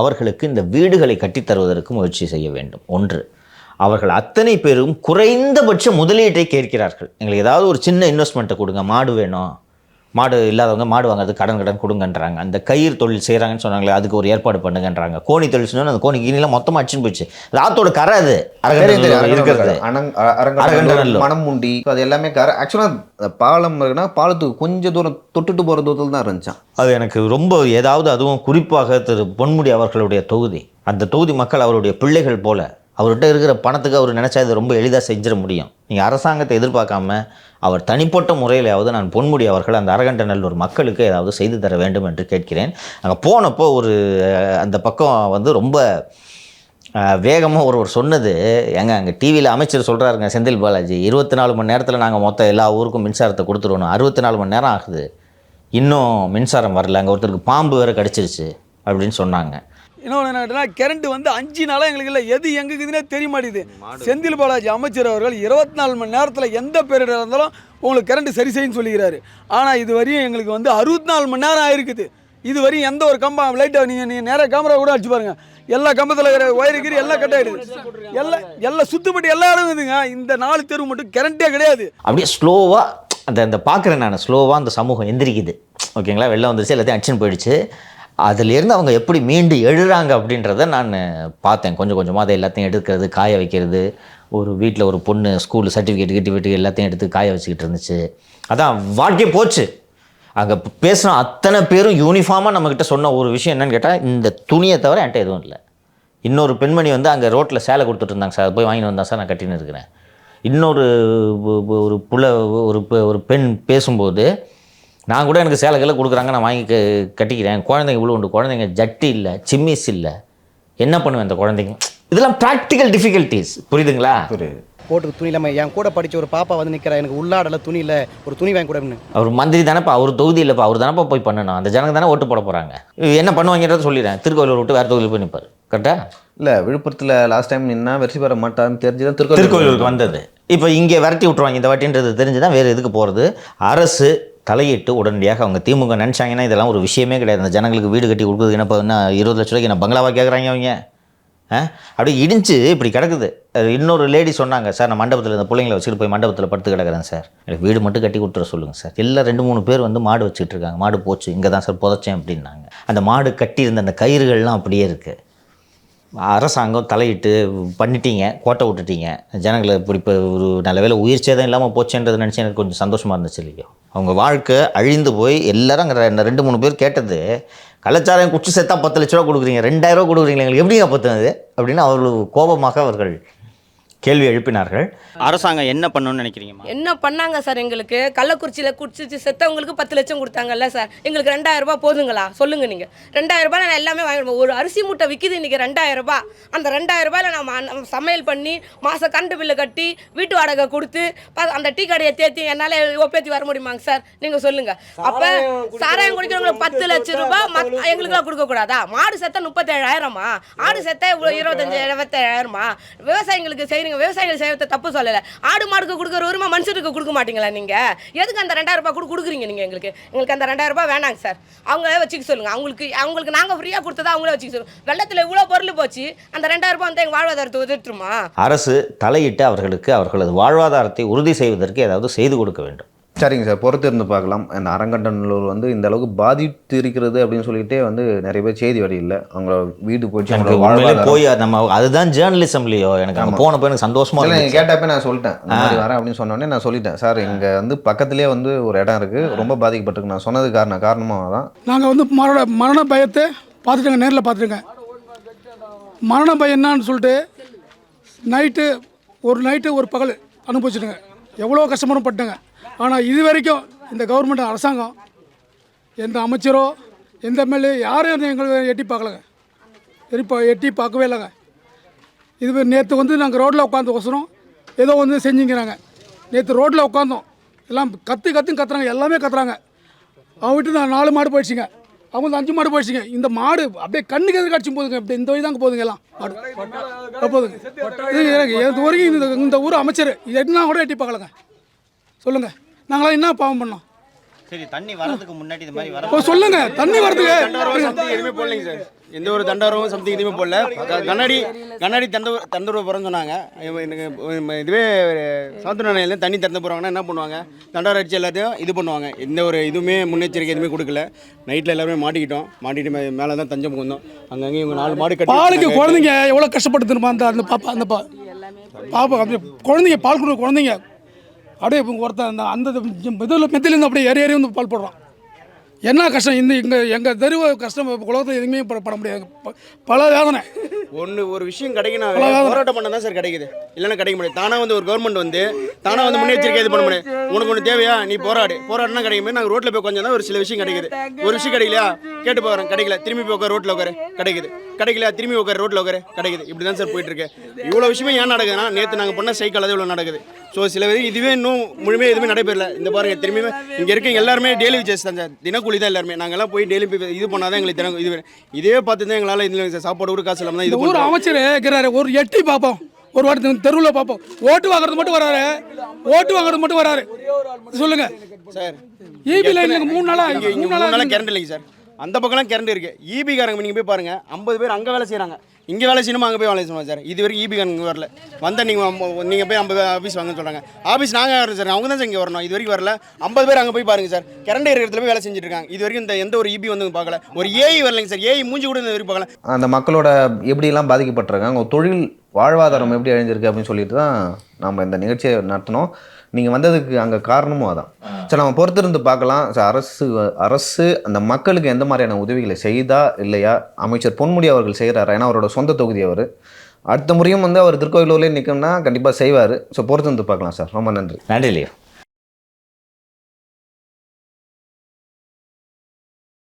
அவர்களுக்கு இந்த வீடுகளை கட்டித்தருவதற்கு முயற்சி செய்ய வேண்டும். ஒன்று அவர்கள் அத்தனை பேரும் குறைந்தபட்ச முதலீட்டை கேட்கிறார்கள். எங்களுக்கு ஏதாவது ஒரு சின்ன இன்வெஸ்ட்மெண்ட்டை கொடுங்க மாடு வேணும். மாடு இல்லாதவங்க மாடு வாங்குறது கடன் கடன் கொடுங்கன்றாங்க. அந்த கயிறு தொழில் செய்கிறாங்கன்னு சொன்னாங்களே அதுக்கு ஒரு ஏற்பாடு பண்ணுங்கன்றாங்க. கோணி தொழில் சொன்னா அந்த கோணி கீழே மொத்தமாக அடிச்சுன்னு போயிடுச்சு ராத்தோட கரை அது. இருக்கிறது. so அது எல்லாமே கரை. ஆக்சுவலாக பாலம் இருக்குன்னா பாலத்துக்கு கொஞ்சம் தூரம் தொட்டுட்டு போகிற தூரத்தில் தான் இருந்துச்சான் அது எனக்கு ரொம்ப ஏதாவது அதுவும் குறிப்பாக திரு பொன்முடி அவர்களுடைய தொகுதி. அந்த தொகுதி மக்கள் அவருடைய பிள்ளைகள் போல. அவர்கிட்ட இருக்கிற பணத்துக்கு அவர் நினச்சா இதை ரொம்ப எளிதாக செஞ்சிட முடியும். நீங்கள் அரசாங்கத்தை எதிர்பார்க்காம அவர் தனிப்பட்ட முறையிலாவது நான் பொன்முடி அவர்கள் அந்த அரகண்டநல்லூர் மக்களுக்கு ஏதாவது செய்து தர வேண்டும் என்று கேட்கிறேன். அங்கே போனப்போ ஒரு அந்த பக்கம் வந்து ரொம்ப வேகமாக ஒருவர் சொன்னது எங்க அங்கே டிவியில் அமைச்சர் சொல்கிறாருங்க செந்தில் பாலாஜி இருபத்தி நாலு மணி நேரத்தில் நாங்கள் மொத்தம் எல்லா ஊருக்கும் மின்சாரத்தை கொடுத்துருவோம் அறுபத்தி நாலு மணி நேரம் ஆகுது. இன்னும் மின்சாரம் வரல. அங்கே ஒருத்தருக்கு பாம்பு வேறு கடிச்சிருச்சு. அப்படின்னு சொன்னாங்க. இன்னொன்று என்னன்னா கரண்ட் வந்து அஞ்சு நாளாக எங்களுக்கு இல்லை எது எங்குக்குதுன்னே தெரிய மாட்டேங்குது. செந்தில் பாலாஜி அமைச்சர் அவர்கள் இருபத்தி நாலு மணி நேரத்தில் எந்த பேரிடர் இருந்தாலும் உங்களுக்கு கரண்ட் சரி செய்யுன்னு சொல்லிக்கிறாரு. ஆனால் இது வரையும் எங்களுக்கு வந்து அறுபத்தி நாலு மணி நேரம் ஆயிருக்குது. இது வரையும் எந்த ஒரு கம்பம் லைட்டை நீங்கள் நீங்கள் நேராக கேமரா கூட அடிச்சு பாருங்க. எல்லா கம்பத்தில் இருக்கிற ஒயரு கீரி எல்லாம் கட் ஆகிடுது எல்லாம் எல்லாம் சுத்தப்பட்டு எல்லா இடம் இருக்குதுங்க இந்த நாலு தெரு மட்டும் கரண்ட்டே கிடையாது. அப்படியே ஸ்லோவாக அந்த அந்த பார்க்குறேன் நான். ஸ்லோவாக அந்த சமூகம் எந்திரிக்குது. ஓகேங்களா? வெளில வந்துருச்சு எல்லாத்தையும் அடிச்சுன்னு போயிடுச்சு. அதுலேருந்து அவங்க எப்படி மீண்டு எழுறாங்க அப்படின்றத நான் பார்த்தேன். கொஞ்சம் கொஞ்சமாக அதை எல்லாத்தையும் எடுக்கிறது காய வைக்கிறது. ஒரு வீட்டில் ஒரு பொண்ணு ஸ்கூல் சர்டிஃபிகேட் கிட்டி விட்டு எல்லாத்தையும் எடுத்து காய வச்சுக்கிட்டு இருந்துச்சு. அதான் வாழ்க்கையே போச்சு. அங்கே பேசின அத்தனை பேரும் யூனிஃபார்மாக நம்மக்கிட்ட சொன்ன ஒரு விஷயம் என்னென்னு கேட்டால் இந்த துணியை தவிர என்கிட்ட எதுவும் இல்லை. இன்னொரு பெண்மணி வந்து அங்கே ரோட்டில் சேலை கொடுத்துட்டு இருந்தாங்க சார். போய் வாங்கிட்டு வந்தா சார் நான் கட்டின்னு இருக்கிறேன். இன்னொரு ஒரு புல ஒரு பெ- ஒரு பெண் பேசும்போது நான் கூட எனக்கு சேலைகளை கொடுக்குறாங்க நான் வாங்கி க கட்டிக்கிறேன். குழந்தைங்க இவ்வளோ உண்டு. குழந்தைங்க ஜட்டி இல்லை சிம்மிஸ் இல்லை. என்ன பண்ணுவேன் இந்த குழந்தைங்க? இதெல்லாம் ப்ராக்டிக்கல் டிஃபிகல்ட்டிஸ் புரியுதுங்களா? போட்டு துணி இல்லாமல் என் கூட படிச்ச ஒரு பாப்பா வந்து நிற்கிறா எனக்கு உள்ளாடல துணி இல்லை ஒரு துணி வாங்கி கூடன்னு அவர் மந்திரி தானேப்பா அவர் தொகுதி இல்லைப்பா அவர் தானேப்பா போய் பண்ணணும் அந்த ஜனங்க தானே ஓட்டு போட போகிறாங்க என்ன பண்ணுவாங்கன்றத சொல்லிடுறேன். திருக்கோயிலூர் விட்டு வேறு தொகுதியில் போய் நிற்பார் கரெக்டாக இல்லை விழுப்புரத்தில் லாஸ்ட் டைம் நின்னா வெற்றி பெற மாட்டான்னு தெரிஞ்சு தான் திருக்கோயிலூருக்கு வந்தது. இப்போ இங்கே விரட்டி விட்ருவாங்க இந்த வாட்டின்றது தெரிஞ்சு தான் வேறு எதுக்கு போகிறது அரசு தலையிட்டு உடனடியாக அவங்க திமுக நினச்சாங்கன்னா இதெல்லாம் ஒரு விஷயமே கிடையாது. அந்த ஜனங்களுக்கு வீடு கட்டி கொடுக்குறது என்ன பார்த்தீங்கன்னா இருபது லட்ச ரூபாய்க்கு என்ன பங்களாவாக கேட்குறாங்க அவங்க? ஆ? அப்படியே இடிஞ்சு இப்படி கிடக்குது. அது இன்னொரு லேடி சொன்னாங்க சார் நான் மண்டபத்தில் இந்த பிள்ளைங்களை வச்சுட்டு போய் மண்டபத்தில் படுத்து கிடக்குறேன் சார். எனக்கு வீடு மட்டும் கட்டி கொடுத்துட சொல்லுங்கள் சார். எல்லாம் ரெண்டு மூணு பேர் வந்து மாடு வச்சுட்டு இருக்காங்க. மாடு போச்சு இங்கே தான் சார் புதைச்சேன் அப்படின்னாங்க. அந்த மாடு கட்டியிருந்த அந்த கயிறுகள்லாம் அப்படியே இருக்குது அரசாங்கம் தலையிட்டு பண்ணிட்டீங்க கோட்டை விட்டுட்டீங்க. ஜனங்களை இப்படி இப்போ ஒரு நல்ல வேலை உயிர் சேதம் இல்லாமல் போச்சேன்றது நினச்சி எனக்கு கொஞ்சம் சந்தோஷமாக இருந்துச்சு இல்லையோ. அவங்க வாழ்க்கை அழிந்து போய் எல்லாரும் அங்கே ரெண்டு- மூணு பேர் கேட்டது கலாச்சாரம் குச்சி சேர்த்தா பத்து லட்ச ரூபா கொடுக்குறீங்க ரெண்டாயிரம் ரூபா கொடுக்குறீங்க எங்களுக்கு எப்படிங்க பத்துனது? அப்படின்னு அவர்கள் கோபமாக அவர்கள் கேள்வி எழுப்பினார்கள். அரசாங்கம் என்ன பண்ணணும்னு நினைக்கிறீங்கம்மா? என்ன பண்ணாங்க சார் எங்களுக்கு? கள்ளக்குறிச்சியில் குடிச்சிச்சு செத்தவங்களுக்கு பத்து லட்சம் கொடுத்தாங்கல்ல சார். எங்களுக்கு ரெண்டாயிரம் ரூபாய் போதுங்களா? சொல்லுங்க நீங்கள் ரெண்டாயிரம் ரூபாய் நான் எல்லாமே வாங்கிடுவோம் ஒரு அரிசி மூட்டை விற்கிது இன்றைக்கி ரெண்டாயிரம் ரூபாய். அந்த ரெண்டாயிரம் ரூபாயில் நம்ம சமையல் பண்ணி மாதம் கரண்ட் பில்லு கட்டி வீட்டு வாடகை கொடுத்து ப- அந்த டீ கடையை தேத்தி என்னால் ஒப்பேத்தி வர முடியுமாங்க சார்? நீங்கள் சொல்லுங்கள் அப்போ சாராயம் குடிக்கிறவங்களுக்கு பத்து லட்சம் ரூபாய் எங்களுக்குலாம் கொடுக்கக்கூடாதா? மாடு செத்தா முப்பத்தேழாயிரமா? ஆடு செத்தா இருபத்தஞ்சு இருபத்தேழாயிரமா? விவசாயிங்களுக்கு செய்கிறீங்க விவசாயிகள் செய்யறத தப்பு சொல்லலை. ஆடு மாடுக்கு கொடுக்குற உரிமை மனுஷனுக்கு கொடுக்க மாட்டீங்களா நீங்கள் எதுக்கு அந்த ரெண்டாயிரம் ரூபாய் கூட கொடுக்குறீங்க நீங்கள் எங்களுக்கு? எங்களுக்கு அந்த ரெண்டாயிரம் ரூபாய் வேணாங்க சார். அவங்களே வச்சுக்க சொல்லுங்கள் அவங்களுக்கு அவங்களுக்கு நாங்கள் ஃப்ரீயாக கொடுத்ததா அவங்களே வச்சுக்க சொல்லுங்கள் வெள்ளத்தில் இவ்வளோ பொருள் போச்சு அந்த ரெண்டாயிரம் ரூபாய் வந்து எங்கள் வாழ்வாதாரத்தை உதவிட்டுருமா அரசு தலையிட்டு அவர்களுக்கு அவர்களது வாழ்வாதாரத்தை உறுதி செய்வதற்கு ஏதாவது செய்து கொடுக்க வேண்டும். சரிங்க சார் பொறுத்து இருந்து பார்க்கலாம். அந்த அரங்கண்டநல்லூர் வந்து இந்த அளவுக்கு பாதித்து இருக்கிறது அப்படின்னு சொல்லிக்கிட்டே வந்து நிறைய பேர் செய்தி வழியில் அவங்களோட வீடு போயிடுச்சு எனக்கு அவங்களோட போய் நம்ம அதுதான் ஜேர்னலிசம்லையோ எனக்கு அங்கே ஆமா. போனப்போ எனக்கு சந்தோஷமா இல்லை நீங்கள் கேட்டப்ப நான் சொல்லிட்டேன். இந்த மாதிரி வரேன் அப்படின்னு சொன்னோடனே நான் சொல்லிட்டேன். சார் இங்கே வந்து பக்கத்துலேயே வந்து ஒரு இடம் இருக்குது ரொம்ப பாதிக்கப்பட்டிருக்கு. நான் சொன்னது காரணம் காரணமாக தான் நாங்கள் வந்து மரண மரண பயத்தை பார்த்துட்டோங்க நேரில் பார்த்துட்டோங்க. மரண பயம் என்னன்னு சொல்லிட்டு நைட்டு ஒரு நைட்டு ஒரு பகல் அனுபவிச்சிட்டுங்க. எவ்வளோ கஷ்டப்படும் பட்டுங்க. ஆனால் இது வரைக்கும் இந்த கவர்மெண்ட் அரசாங்கம் எந்த அமைச்சரோ எந்த எம்எல்ஏ யாரும் எங்களை எட்டி பார்க்கலங்க. எரிப்பா எட்டி பார்க்கவே இல்லைங்க. இது நேற்று வந்து நாங்கள் ரோட்டில் உட்காந்து ஒசரம் ஏதோ வந்து செஞ்சுங்கிறாங்க. நேற்று ரோட்டில் உட்காந்தோம் எல்லாம் கற்று கற்று கத்துறாங்க. எல்லாமே கத்துறாங்க. அவன் விட்டு நான் நாலு மாடு போயிடுச்சுங்க. அவங்க வந்து அஞ்சு மாடு போயிடுச்சுங்க. இந்த மாடு அப்படியே கண்ணுக்கு எதிர்க்க அடிச்சு போதுங்க. அப்படியே இந்த வழி தாங்க போதுங்க எல்லாம். மாடு. போதுங்க. இது எனக்கு இது வரைக்கும் இந்த இந்த ஊர் அமைச்சர் இது என்ன கூட எட்டி பார்க்கலங்க. சொல்லுங்கள் நாங்களாம் என்ன பாவம் பண்ணோம்? சரி தண்ணி வரதுக்கு முன்னாடி இந்த மாதிரி வர சொல்லுங்க தண்ணி வரதுக்கு. எதுவுமே போடலைங்க சார். எந்த ஒரு தண்டவரமும் சம்திங் எதுவுமே போடல. கண்ணாடி கண்ணாடி தண்ட தண்டூர் போகிறோன்னு சொன்னாங்க. எனக்கு இதுவே சாந்தன நிலையில் தண்ணி திறந்து போகிறாங்கன்னா என்ன பண்ணுவாங்க? தண்டவரம் அடிச்சு எல்லாத்தையும் இது பண்ணுவாங்க. எந்த ஒரு இதுவுமே முன்னெச்சரிக்கை எதுவுமே கொடுக்கல. நைட்டில் எல்லாருமே மாட்டிக்கிட்டோம். மாட்டிட்டு மேலே தான் தஞ்சம் புகுந்தோம் அங்கங்கே இவங்க நாலு மாடு கட்டி பாலுக்கு. குழந்தைங்க எவ்வளோ கஷ்டப்பட்டு திரும்ப அந்த அந்த பாப்பா அந்த பா பாப்பா அப்படியே குழந்தைங்க பால் கொடுக்குற குழந்தைங்க அப்படியே ஒருத்தன் அந்த அந்த இதில் மெத்திலேருந்து அப்படியே ஏறி ஏறி வந்து பால் போடுறான். என்ன கஷ்டம்? இந்த இங்கே எங்கள் தெருவு கஷ்டம் உலகத்தில் எதுவுமே பட முடியாது. பல வேதனை. ஒன்று ஒரு விஷயம் கிடைக்கணும். போராட்டம் பண்ண தான் சார் கிடைக்குது. இல்லைன்னா கிடைக்க முடியாது. தானாக வந்து ஒரு கவர்மெண்ட் வந்து தானாக வந்து முன்னெச்சரிக்கை இது பண்ண முடியாது. உனக்கு ஒன்று தேவையா? நீ போராடு. போராடினா கிடைக்கும் போது நாங்கள் ரோட்டில் போய் கொஞ்சம் தான் ஒரு சில விஷயம் கிடைக்குது. ஒரு விஷயம் கிடைக்கலையா? கேட்டு போகிறேன் கிடைக்கல. திரும்பி போய் உட்கார் ரோட்டில் உட்காரு. கிடைக்குது. கிடைக்கலையா? திரும்பி உட்கார் ரோட்டில் உட்காரு. கிடைக்குது. இப்படி தான் சார் போயிட்டு இருக்கு. இவ்வளோ விஷயமே ஏன் நடக்குதுன்னா நேற்று நாங்கள் பண்ண சைக்கிள் அது இவ்வளோ நடக்குது. ஸோ சில பேர் இதுவே இன்னும் முழுமையாக எதுவுமே நடைபெறல. இந்த பாருங்க திரும்பியுமே இங்கே இருக்க எல்லாருமே டெய்லி விஜேஸ் தான் சார். தினக்கூலி தான் எல்லாருமே. நாங்கள்லாம் போய் டெய்லி இது பண்ணால் தான் எங்களுக்கு தினம் இது. இதே பார்த்து தான் எங்களால் இதில் சார் சாப்பாடு கூட காசு இல்லாமல் தான் இது பண்ணுறோம் அமைச்சர் இருக்கிறாரு. ஒரு எட்டி பார்ப்போம். ஒரு வாட்டி தெருவில் பார்ப்போம். ஓட்டு வாங்குறது மட்டும் வராரு ஓட்டு வாங்குறது மட்டும் வராரு சொல்லுங்க. சார் ஈபி லைன் மூணு நாளா இங்கே இங்கே மூணு நாளாக நாளா கரண்ட் இல்லைங்க சார். அந்த பக்கம்லாம் கரண்ட் இருக்கு. ஈபி காரங்க நீங்கள் போய் பாருங்க. ஐம்பது பேர் அங்கே வேலை செய்கிறாங்க இங்கே வேலை செய்யணுமா? அங்கே போய் வேலை செய்யணும் சார்? இது வரைக்கும் ஈபி கணக்கு வரல. வந்த நீங்கள் நீங்கள் போய் ஐம்பது ஆஃபீஸ் வாங்க சொல்கிறாங்க ஆஃபீஸ் நாங்கள் வரோம் சார் அவங்க தான் சார் இங்கே வரணும். இது வரைக்கும் வரல. ஐம்பது பேர் அங்கே போய் பாருங்கள் சார். கரண்ட் இருக்கிற இடத்துல போய் வேலை செஞ்சுட்டு இருக்காங்க. இது வரைக்கும் இந்த எந்த ஒரு ஈபி வந்து பார்க்கல. ஒரு ஏஐ வரலைங்க சார். ஏஐ மூஞ்சி கூட இந்த வரைக்கும் பார்க்கல. அந்த மக்களோட எப்படியெல்லாம் பாதிக்கப்பட்டிருக்காங்க? அவங்க தொழில் வாழ்வாதாரம் எப்படி அழிஞ்சிருக்கு அப்படின்னு சொல்லிட்டு தான் நம்ம இந்த நிகழ்ச்சியை நடத்தினோம். நீங்கள் வந்ததுக்கு அங்கே காரணமும் அதான். சரி நம்ம பொறுத்திருந்து பார்க்கலாம். சரி, அரசு அரசு அந்த மக்களுக்கு எந்த மாதிரியான உதவிகளை செய்தா இல்லையா? அமைச்சர் பொன்முடி அவர்கள் செய்கிறாரா ஏன்னா அவரோட சொந்த தொகுதி அவர். அடுத்த முறையும் வந்து அவர் திருக்கோயிலூர்லேயே நிற்கணும்னா கண்டிப்பாக செய்வார். ஸோ பொறுத்திருந்து பார்க்கலாம் சார். ரொம்ப நன்றி. நன்றி லியோ